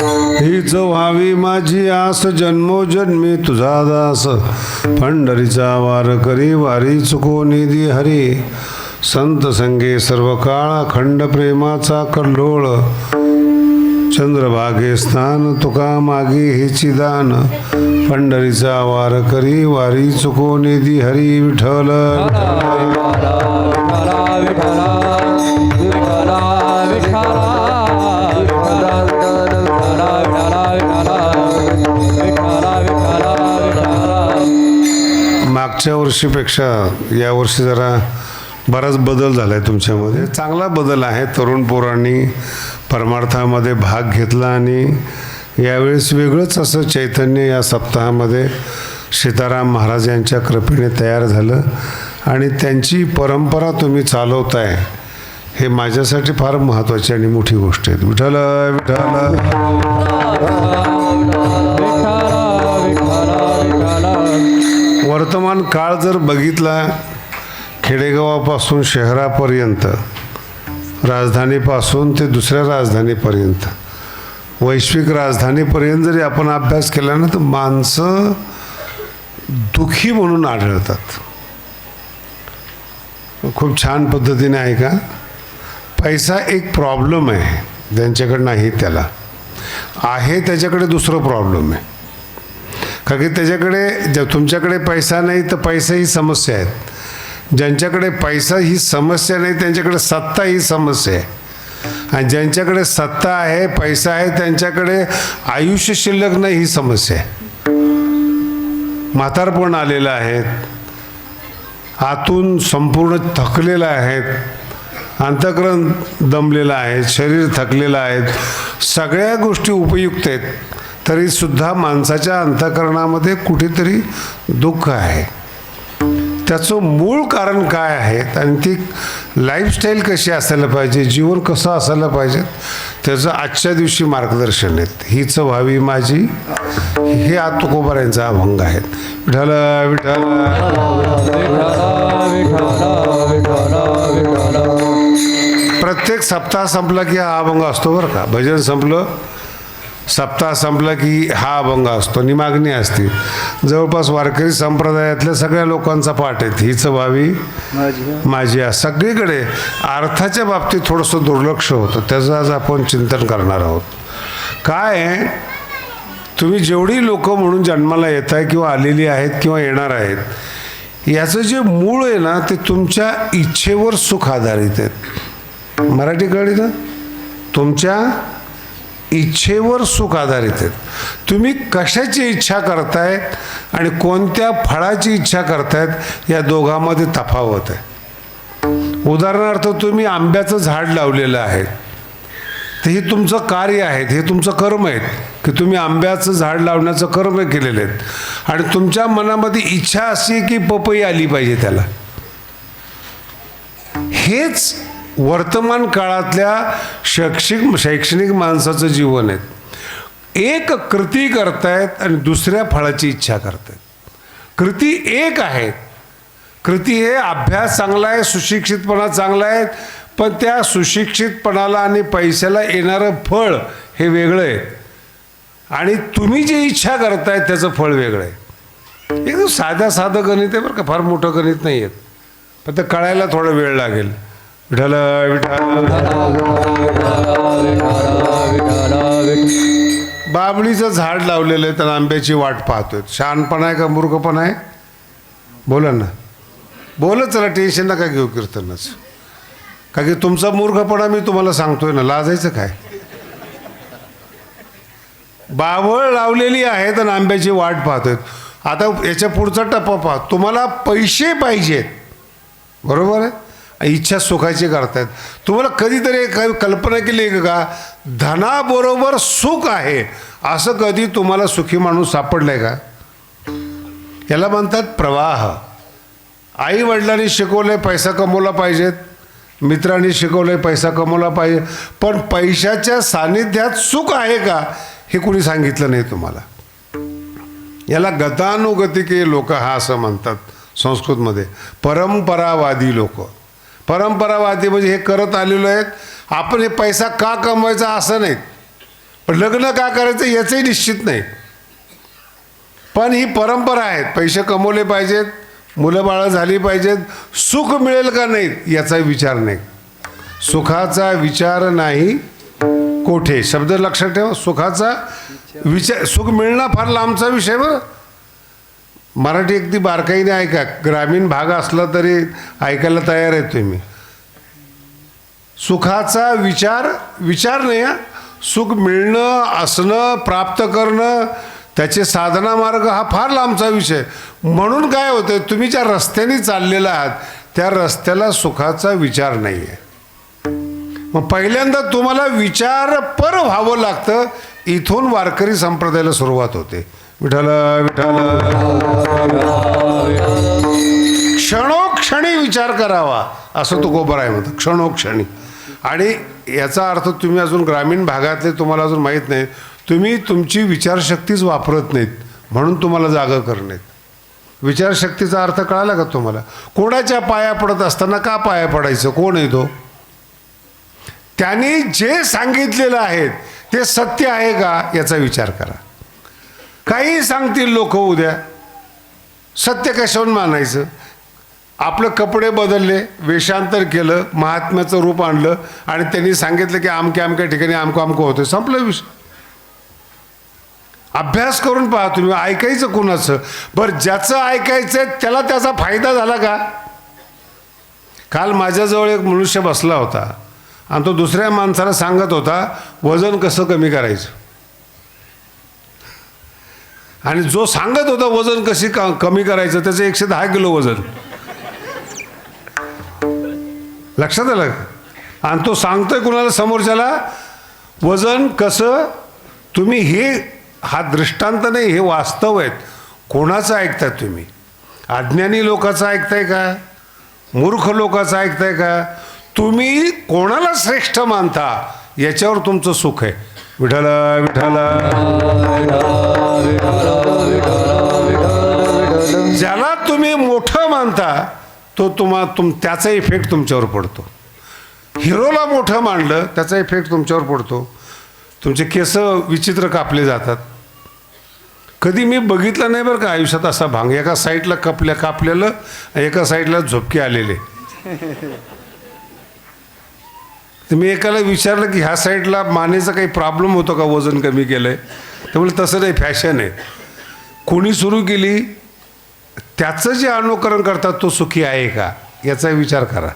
हीच व्हावी माझी आस जन्मोजन्मी तुझा दास. पंढरीचा वार करी वारी चुको निधी हरी. संत संगे सर्व काळ खंड प्रेमाचा कल्लोळ चंद्रभागे स्थान तुका मागे हिची दान. पंढरीचा वार करी वारी चुको निधी हरी विठ्ठल. मागच्या वर्षीपेक्षा यावर्षी जरा बराच बदल झाला आहे तुमच्यामध्ये. चांगला बदल आहे. तरुण पोरांनी परमार्थामध्ये भाग घेतला आणि यावेळेस वेगळंच असं चैतन्य या सप्ताहामध्ये सीताराम महाराज यांच्या कृपेने तयार झालं आणि त्यांची परंपरा तुम्ही चालवताय हे माझ्यासाठी फार महत्त्वाची आणि मोठी गोष्ट आहे. विठ्ठल विठ्ठल. वर्तमान काळ जर बघितला खेडेगावापासून शहरापर्यंत राजधानीपासून ते दुसऱ्या राजधानीपर्यंत वैश्विक राजधानीपर्यंत जरी आपण अभ्यास केला ना तर माणसं दुखी म्हणून आढळतात. खूप छान पद्धतीने आहे का? पैसा एक प्रॉब्लेम आहे ज्यांच्याकडे नाही त्याला. आहे त्याच्याकडे दुसरं प्रॉब्लेम आहे. का की त्याच्याकडे ज तुमच्याकडे पैसा नाही तर पैसा ही समस्या आहेत. ज्यांच्याकडे पैसा ही समस्या नाही त्यांच्याकडे सत्ता ही समस्या आहे. आणि ज्यांच्याकडे सत्ता आहे पैसा आहे त्यांच्याकडे आयुष्य शिल्लक नाही ही समस्या आहे. म्हातारपण आलेलं आहेत. आतून संपूर्ण थकलेलं आहेत. अंतकरण दमलेलं आहे शरीर थकलेलं आहे. सगळ्या गोष्टी उपयुक्त आहेत. तरीसुद्धा माणसाच्या अंतकरणामध्ये कुठेतरी दुःख आहे. त्याचं मूळ कारण काय आहे आणि ती लाईफस्टाईल कशी असायला पाहिजे जीवन कसं असायला पाहिजे त्याचं आजच्या दिवशी मार्गदर्शन आहेत. हीच व्हावी माझी हे आत तुकोबारायांचा अभंग आहेत. विठाल विठाल प्रत्येक सप्ताह संपला की हा अभंग असतो बरं का. भजन संपलं सप्ताह संपला की हा अभंग असतो आणि मागणी असते. जवळपास वारकरी संप्रदायातल्या सगळ्या लोकांचा पाठ आहे. हीच व्हावी माझी सगळीकडे अर्थाच्या बाबतीत थोडंसं दुर्लक्ष होतं. त्याचं आज आपण चिंतन करणार आहोत. काय आहे, तुम्ही जेवढी लोक म्हणून जन्माला येत आहे किंवा आलेली आहेत किंवा येणार आहेत याचं जे मूळ आहे ना ते तुमच्या इच्छेवर सुख आधारित आहेत. मराठी कळली ना? तुमच्या इच्छेवर सुख आधारित आहेत. तुम्ही कशाची इच्छा करतायत आणि कोणत्या फळाची इच्छा करतायत या दोघांमध्ये तफावत आहे. उदाहरणार्थ तुम्ही आंब्याचं झाड लावलेलं आहे. तर हे तुमचं कार्य आहे हे तुमचं कर्म आहे की तुम्ही आंब्याचं झाड लावण्याचं कर्म केलेलं आहेत. आणि तुमच्या मनामध्ये इच्छा अशी की पपई आली पाहिजे त्याला. हेच वर्तमान काळातल्या शैक्षिक शैक्षणिक माणसाचं जीवन आहे. एक कृती करतायत आणि दुसऱ्या फळाची इच्छा करतायत. कृती एक आहे. कृती हे अभ्यास चांगला आहे सुशिक्षितपणा चांगला आहे पण त्या सुशिक्षितपणाला आणि पैशाला येणारं फळ हे वेगळं आहे. आणि तुम्ही जे इच्छा करताय त्याचं फळ वेगळं आहे. एकदम साध्या साधं गणित आहे बरं का फार मोठं गणित नाही आहेत पण ते कळायला थोडा वेळ लागेल. विठाल विठाल बाबळीचं झाड लावलेलं आहे त्याला आंब्याची वाट पाहतोय. शहाणपण आहे का मूर्खपण आहे? बोला ना. बोलत चला टेन्शन नका घेऊ कीर्तनच. का की तुमचा मूर्खपणा मी तुम्हाला सांगतोय ना लाजायचं काय? बावळ लावलेली आहे तर आंब्याची वाट पाहतोय. आता याच्या पुढचा टप्पा पाहतो तुम्हाला पैसे पाहिजेत. बरोबर आहे? इच्छा सुखाची करतायत तुम्हाला कधीतरी काही कल्पना केली आहे का? धनाबरोबर सुख आहे. असं कधी तुम्हाला सुखी माणूस सापडलाय का? याला म्हणतात प्रवाह. आई वडिलांनी शिकवले पैसा कमवला पाहिजेत. मित्रांनी शिकवले पैसा कमवला पाहिजे. पण पैशाच्या सानिध्यात सुख आहे का? हे कुणी सांगितलं नाही तुम्हाला. याला गतानुगतिके लोक हा असं म्हणतात संस्कृतमध्ये. परंपरावादी लोक. परंपरावादी म्हणजे हे करत आलेलो आहेत. आपण हे पैसा का कमवायचा असं नाही. पण लग्न का करायचं याचंही निश्चित नाही. पण ही परंपरा आहेत. पैसे कमवले पाहिजेत मुलं बाळं झाली पाहिजेत. सुख मिळेल का नाही याचा विचार नाही. सुखाचा विचार नाही कोठे? शब्द लक्षात ठेवा. सुखाचा विचार सुख मिळणं फार लांबचा विषय बरं. मराठी अगदी बारकाईने ऐका. ग्रामीण भाग असला तरी ऐकायला तयार आहे तुम्ही. सुखाचा विचार विचार नाही सुख मिळणं असणं प्राप्त करणं त्याचे साधना मार्ग हा फार लांबचा विषय. म्हणून काय होतं तुम्ही ज्या रस्त्याने चाललेला आहात त्या रस्त्याला सुखाचा विचार नाही आहे मग पहिल्यांदा तुम्हाला विचार पर व्हावं लागतं. इथून वारकरी संप्रदायाला सुरुवात होते. विठाल विठाल क्षणोक्षणी विचार करावा असं तो आहे म्हणतो. क्षणोक्षणी. आणि याचा अर्थ तुम्ही अजून ग्रामीण भागातले तुम्हाला अजून माहीत नाही. तुम्ही तुमची विचारशक्तीच वापरत नाहीत म्हणून तुम्हाला जागं करण्यात विचारशक्तीचा अर्थ कळाला का तुम्हाला? कोणाच्या पाया पडत असताना का पाया पडायचं? कोण आहे तो? त्यांनी जे सांगितलेलं आहे ते सत्य आहे का? याचा विचार करा. काही सांगतील लोक उद्या. सत्य कशावरून मानायचं आपलं कपडे बदलले वेषांतर केलं महात्म्याचं रूप आणलं आणि त्यांनी सांगितलं की आमके अमक्या ठिकाणी आमको आमको होतं संपलं विषय. अभ्यास करून पहा तुम्ही ऐकायचं कोणाचं? बरं ज्याचं ऐकायचं त्याला त्याचा फायदा झाला का? काल माझ्याजवळ एक मनुष्य बसला होता आणि तो दुसऱ्या माणसाला सांगत होता वजन कसं कमी करायचं? आणि जो सांगत होता वजन कशी का कमी करायचं त्याचं एकशे दहा किलो वजन. लक्षात आलं आणि तो सांगतोय कुणाला? समोरच्याला वजन कसं तुम्ही हे हा दृष्टांत नाही हे वास्तव आहेत. कोणाचं ऐकताय तुम्ही? अज्ञानी लोकाचं ऐकताय का? मूर्ख लोकाचं ऐकताय का? तुम्ही कोणाला श्रेष्ठ मानता? याच्यावर तुमचं सुख आहे. विठाल विठाल ज्याला तुम्ही मोठं मानता तो तुम्हा तुम त्याचा इफेक्ट तुमच्यावर पडतो. हिरोला मोठं मानलं त्याचा इफेक्ट तुमच्यावर पडतो. तुमचे केस विचित्र कापले जातात. कधी मी बघितलं नाही बरं का आयुष्यात असा भांग. एका साईडला कपल्या कापलेलं एका साईडला झोपके आलेले. तर मी एकाला विचारलं की ह्या साईडला मानेचा काही प्रॉब्लेम होतो का वजन कमी केलं आहे त्यामुळे तसं नाही फॅशन आहे. कोणी सुरू केली त्याचं जे अनुकरण करतात तो सुखी आहे का? याचा विचार करा.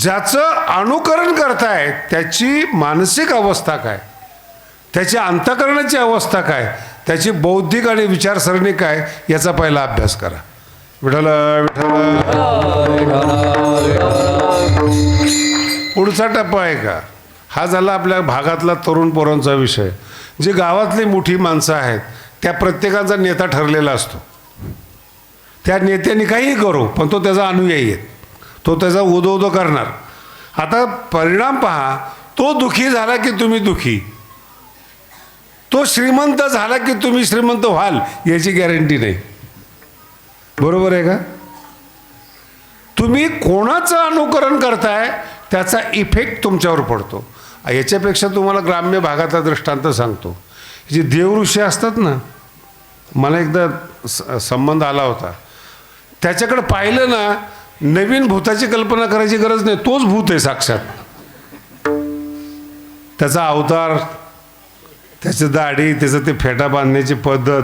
ज्याचं अनुकरण करताय त्याची मानसिक अवस्था काय? त्याची अंतकरणाची अवस्था काय? त्याची बौद्धिक आणि विचारसरणी काय? याचा पहिला अभ्यास करा. विठ्ठल विठ्ठल पुढचा टप्पा आहे का? हा झाला आपल्या भागातला तरुण पोरांचा विषय. जे गावातली मोठी माणसं आहेत त्या प्रत्येकाचा नेता ठरलेला असतो. त्या नेत्याने काहीही करो पण तो त्याचा अनुयायी आहे. तो त्याचा उदो उदो करणार. आता परिणाम पहा तो दुखी झाला की तुम्ही दुखी? तो श्रीमंत झाला की तुम्ही श्रीमंत व्हाल याची गॅरंटी नाही. बरोबर आहे का? तुम्ही कोणाचं अनुकरण करताय त्याचा इफेक्ट तुमच्यावर पडतो. याच्यापेक्षा तुम्हाला ग्राम्य भागाचा दृष्टांत सांगतो. जे देवऋषी असतात ना मला एकदा स- संबंध आला होता. त्याच्याकडे पाहिलं ना नवीन भूताची कल्पना करायची गरज नाही तोच भूत आहे साक्षात. त्याचा अवतार त्याची दाढी त्याचं ते फेटा बांधण्याची पद्धत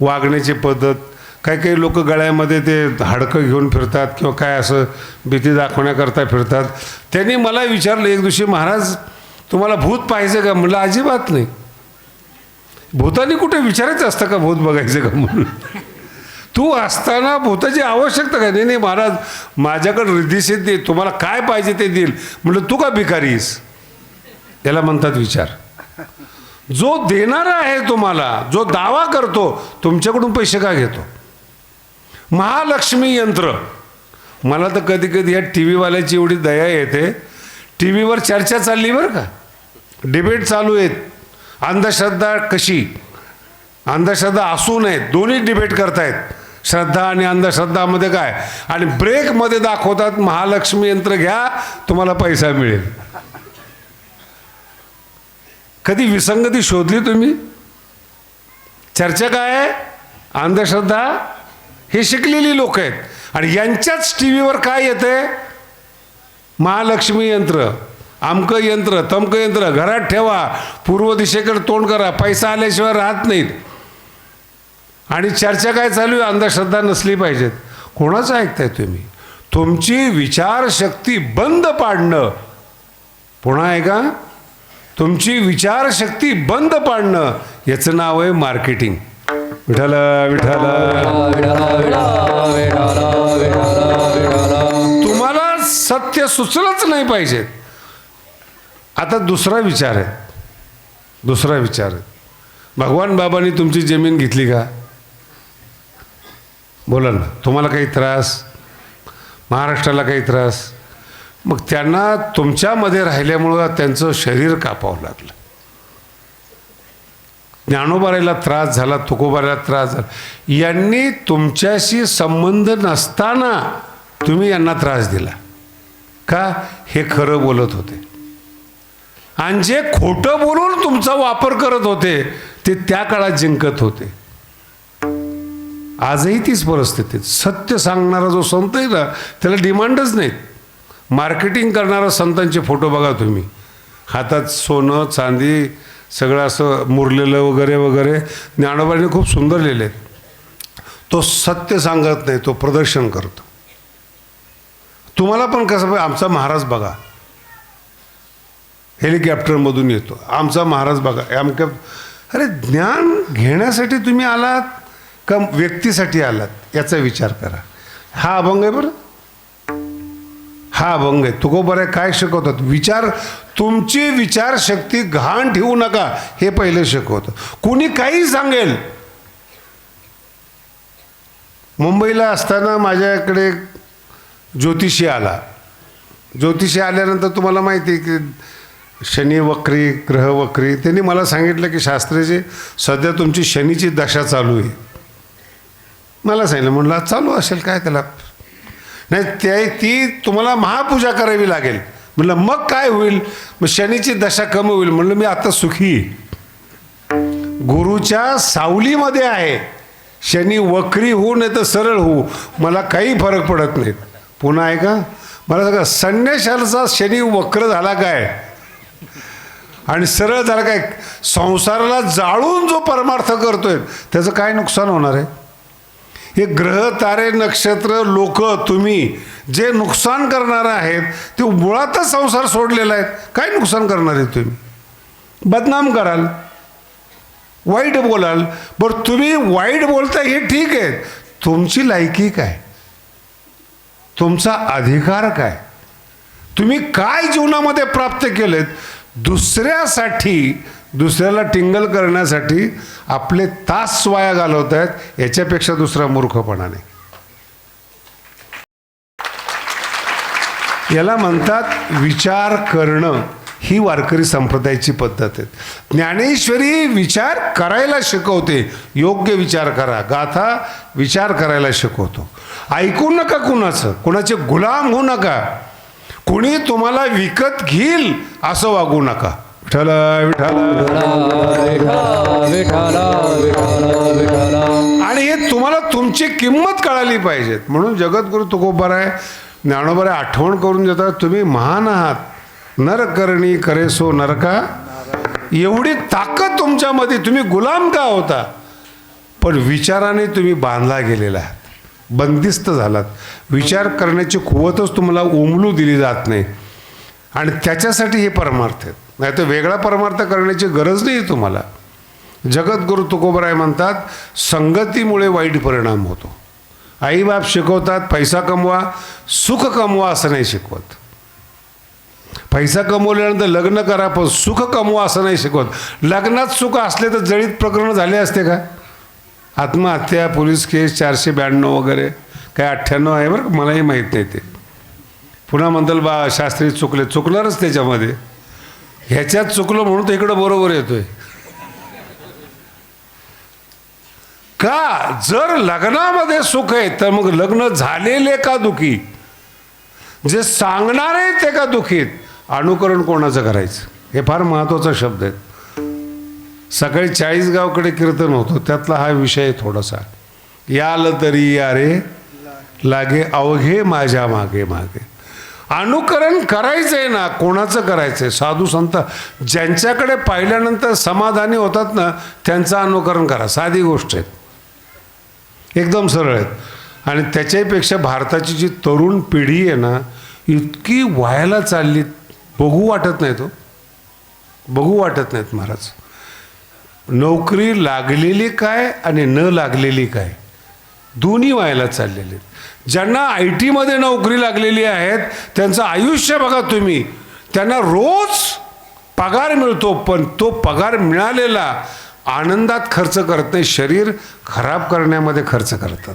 वागण्याची पद्धत काही काही लोक गळ्यामध्ये ते हाडकं घेऊन फिरतात किंवा काय असं भीती दाखवण्याकरता फिरतात. त्यांनी मला विचारलं एक दिवशी महाराज तुम्हाला भूत पाहिजे का? म्हणलं अजिबात नाही. भूतानी कुठे विचारायचं असतं का भूत बघायचं का? म्हणून. तू असताना भूताची आवश्यकता काय? नाही नाही महाराज माझ्याकडे रिद्धीशी दे तुम्हाला काय पाहिजे ते देईल. म्हटलं तू का भिकारीस याला म्हणतात विचार. जो देणारा आहे तुम्हाला जो दावा करतो तुमच्याकडून पैसे का घेतो? महालक्ष्मी यंत्र. मला तर कधी कधी या टी व्हीवाल्याची एवढी दया येते. टी व्हीवर चर्चा चालली बरं का. डिबेट चालू आहेत. अंधश्रद्धा कशी? अंधश्रद्धा असू नयेत दोन्ही डिबेट करतायत. श्रद्धा आणि अंधश्रद्धामध्ये काय? आणि ब्रेकमध्ये दाखवतात महालक्ष्मी यंत्र घ्या तुम्हाला पैसा मिळेल. कधी विसंगती शोधली तुम्ही? चर्चा काय आहे? अंधश्रद्धा हे शिकलेली लोक आहेत. आणि यांच्याच टी व्हीवर काय येते महालक्ष्मी यंत्र आमकं यंत्र तमकं यंत्र घरात ठेवा पूर्व दिशेकडे तोंड करा पैसा आल्याशिवाय राहत नाहीत. आणि चर्चा काय चालू आहे? अंधश्रद्धा नसली पाहिजेत. कोणाचं ऐकताय तुम्ही? तुमची विचारशक्ती बंद पाडणं. पुन्हा आहे का? तुमची विचारशक्ती बंद पाडणं. याचं नाव आहे मार्केटिंग. विठ्ठल विठाल तुम्हाला सत्य सुचलंच नाही पाहिजे. आता दुसरा विचार आहे. दुसरा विचार आहे. भगवान बाबांनी तुमची जमीन घेतली का? बोला ना तुम्हाला काही त्रास? महाराष्ट्राला काही त्रास? मग त्यांना तुमच्यामध्ये राहिल्यामुळं त्यांचं शरीर कापावं लागलं. ज्ञानोबारायला त्रास झाला तुकोबारायला त्रास झाला. यांनी तुमच्याशी संबंध नसताना तुम्ही यांना त्रास दिला. का? हे खरं बोलत होते. आणि जे खोटं बोलून तुमचा वापर करत होते ते त्या काळात जिंकत होते. आजही तीच परिस्थिती सत्य सांगणारा जो संत आहे ना त्याला डिमांडच नाहीत. मार्केटिंग करणारा संतांचे फोटो बघा तुम्ही. हातात सोनं चांदी सगळं असं मुरलेलं वगैरे वगैरे. ज्ञानोबाने खूप सुंदर लिहिले तो सत्य सांगत नाही तो प्रदर्शन करतो. तुम्हाला पण कसं पाहिजे आमचा महाराज बघा. हेलिकॉप्टरमधून येतो. आमचा महाराज बघा. आमच्या अरे ज्ञान घेण्यासाठी तुम्ही आलात का व्यक्तीसाठी आलात? याचा विचार करा. हा अभंग आहे बरं. हा अभंग आहे. तुकोबऱ्या काय शिकवतात? विचार तुमची विचारशक्ती घाण ठेवू नका. हे पहिले शिकवतं. कुणी काही सांगेल? मुंबईला असताना माझ्याकडे ज्योतिषी आला. ज्योतिषी आल्यानंतर तुम्हाला माहिती आहे की शनी वक्री ग्रह वक्री त्यांनी मला सांगितलं की शास्त्रीजी सध्या तुमची शनीची दशा चालू आहे. मला सांगितलं म्हणलं चालू असेल काय त्याला नाही ते ती तुम्हाला महापूजा करावी लागेल. म्हणलं मग काय होईल? मग शनीची दशा कमी होईल. म्हणलं मी आता सुखी. गुरुच्या सावलीमध्ये आहे. शनी वक्री होऊ नाही तर सरळ होऊ. मला काही फरक पडत नाही. पुन्हा आहे का मला सांगा संन्याशाचा शनी वक्र झाला काय? आणि सरळ झाला काय? संसाराला जाळून जो परमार्थ करतोय त्याचं काय नुकसान होणार आहे? हे ग्रह तारे नक्षत्र लोक तुम्ही जे नुकसान करणार आहेत ते मुळातच संसार सोडलेला आहेत काय नुकसान करणार आहे तुम्ही? बदनाम कराल. वाईट बोलाल. बरं तुम्ही वाईट बोलताय हे ठीक आहे. तुमची लायकी काय? तुमचा अधिकार काय? तुम्ही काय जीवनामध्ये प्राप्त केलेत? दुसऱ्यासाठी दुसऱ्याला टिंगल करण्यासाठी आपले तास वाया घालवत आहेत याच्यापेक्षा दुसरा मूर्खपणा नाही. याला म्हणतात विचार करणं. ही वारकरी संप्रदायाची पद्धत आहे. ज्ञानेश्वरी विचार करायला शिकवते. योग्य विचार करा. गाथा विचार करायला शिकवतो. ऐकू नका कुणाचं. कुणाचे गुलाम होऊ नका. कुणी तुम्हाला विकत घेईल असं वागू नका. विठ्ठल विठ्ठल आणि हे तुम्हाला तुमची किंमत कळाली पाहिजेत. म्हणून जगद्गुरु तुकोबाराय ज्ञानोबाराय आठवण करून देतात तुम्ही महान आहात. नरकरणी करेसो सो नरका. एवढी ताकद तुमच्यामध्ये तुम्ही गुलाम का होता? पण विचाराने तुम्ही बांधला गेलेला आहात. बंदिस्त झालात. विचार करण्याची कुवतच तुम्हाला उमलू दिली जात नाही. आणि त्याच्यासाठी हे परमार्थ आहेत. नाही तर वेगळा परमार्थ करण्याची गरज नाही तुम्हाला. जगद्गुरु तुकोबराय म्हणतात संगतीमुळे वाईट परिणाम होतो. आईबाप शिकवतात पैसा कमवा सुख कमवा असं नाही शिकवत. पैसा कमवल्यानंतर लग्न करा पण सुख कमवा असं नाही शिकवत. लग्नात सुख असले तर जळीत प्रकरण झाले असते का? आत्महत्या पोलीस केस चारशे ब्याण्णव वगैरे. काय अठ्ठ्याण्णव आहे बरं मलाही माहीत नाही ते. पुन्हा म्हणताल बा शास्त्री चुकले. चुकणारच त्याच्यामध्ये. ह्याच्यात चुकलं म्हणून तर इकडं बरोबर येतोय. का? जर लग्नामध्ये सुख आहे तर मग लग्न झालेले का दुखी? जे सांगणार आहे ते का दुखीत? अनुकरण कोणाचं करायचं? हे फार महत्त्वाचा शब्द आहे. सकाळी चाळीसगावकडे कीर्तन होतं त्यातला हा विषय थोडासा. याल तरी या रे लागे अवघे माझ्या मागे मागे. अनुकरण करायचंय ना कोणाचं करायचंय? साधू संत ज्यांच्याकडे पाहिल्यानंतर समाधानी होतात ना त्यांचं अनुकरण करा. साधी गोष्ट आहे. एकदम सरळ आहेत आणि त्याच्यापेक्षा भारताची जी तरुण पिढी आहे ना इतकी व्हायला चालली बघू वाटत नाही तो हो. बघू वाटत नाहीत महाराज. नोकरी लागलेली काय आणि न लागलेली काय? दोन्ही व्हायला चाललेले आहेत. ज्यांना आय टीमध्ये नोकरी लागलेली आहेत त्यांचं आयुष्य बघा तुम्ही. त्यांना रोज पगार मिळतो पण तो पगार मिळालेला आनंदात खर्च करत नाही. शरीर खराब करण्यामध्ये खर्च करतात.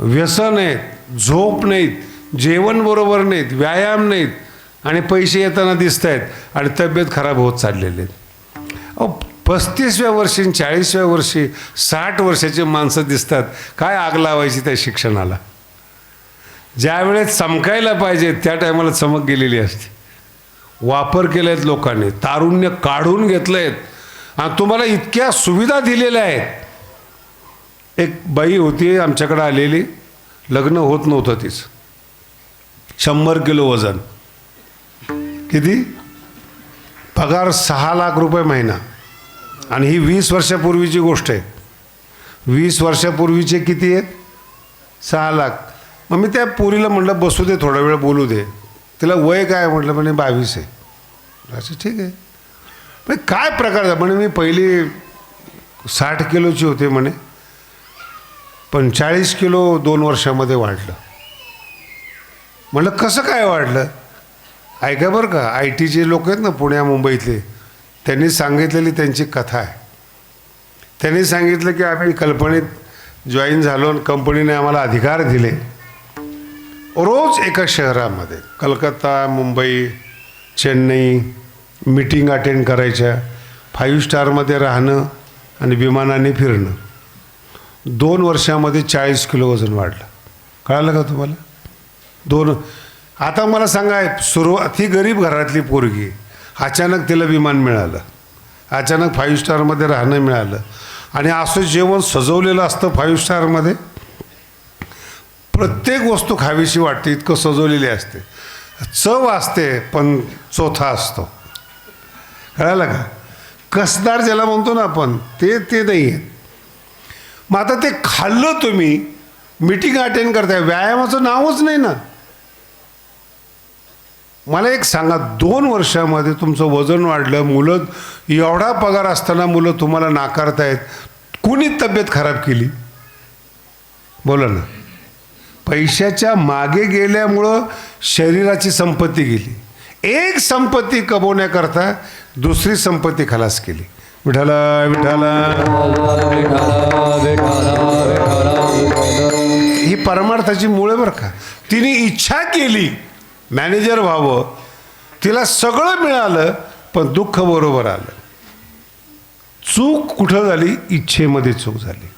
व्यसन आहेत झोप नाहीत जेवण बरोबर नाहीत व्यायाम नाहीत आणि पैसे येताना दिसत आहेत आणि तब्येत खराब होत चाललेले आहेत. पस्तीसव्या वर्षी चाळीसव्या वर्षी साठ वर्षाची माणसं दिसतात. काय आग लावायची त्या शिक्षणाला? ज्यावेळेस चमकायला पाहिजे त्या टायमाला चमक गेलेली असते. वापर केले आहेत लोकांनी तारुण्य काढून घेतलं आहेत आणि तुम्हाला इतक्या सुविधा दिलेल्या आहेत. एक बाई होती आमच्याकडे आलेली. लग्न होत नव्हतं तीच. शंभर किलो वजन. किती? पगार सहा लाख रुपये महिना. आणि ही वीस वर्षापूर्वीची गोष्ट आहे. वीस वर्षापूर्वीचे किती आहेत? सहा लाख. मग मी त्या पोरीला म्हटलं बसू दे थोडा वेळ बोलू दे. तिला वय काय म्हटलं म्हणे बावीस आहे. असं ठीक आहे. पण काय प्रकार आहे? म्हणे मी पहिली साठ किलोची होते म्हणे पण चाळीस किलो दोन वर्षामध्ये वाढलं. म्हटलं कसं काय वाढलं? ऐका बरं का आय टीचे लोक आहेत ना पुण्या मुंबईतले त्यांनी सांगितलेली त्यांची कथा आहे. त्यांनी सांगितलं की आम्ही कल्पनेत जॉईन झालो आणि कंपनीने आम्हाला अधिकार दिले. रोज एका शहरामध्ये कलकत्ता मुंबई चेन्नई मीटिंग अटेंड करायच्या फाईव्ह स्टारमध्ये राहणं आणि विमानाने फिरणं. दोन वर्षामध्ये चाळीस किलो वजन वाढलं. कळालं का तुम्हाला? दोन आता मला सांगा सुरुवात ही गरीब घरातली पोरगी अचानक तिला विमान मिळालं. अचानक फाईव्ह स्टारमध्ये राहणं मिळालं. आणि असं जेवण सजवलेलं असतं फाईव्ह स्टारमध्ये प्रत्येक वस्तू खावीशी वाटते इतकं सजवलेली असते. चव असते पण चोथा असतो. कळालं का? कसदार ज्याला म्हणतो ना आपण ते ते नाही आहे मग आता ते खाल्लं तुम्ही मिटिंग अटेंड करताय व्यायामाचं नावच नाही ना. मला एक सांगा दोन वर्षामध्ये तुमचं वजन वाढलं मुलं एवढा पगार असताना मुलं तुम्हाला नाकारतायत कुणी तब्येत खराब केली? बोला ना. पैशाच्या मागे गेल्यामुळं शरीराची संपत्ती गेली. एक संपत्ती कमवण्याकरता दुसरी संपत्ती खलास केली. विठाला विठाला ही परमार्थाची मुळे बरं का. तिने इच्छा केली मॅनेजर व्हावं. तिला सगळं मिळालं पण दुःख बरोबर आलं. चूक कुठं झाली? इच्छेमध्ये चूक झाली.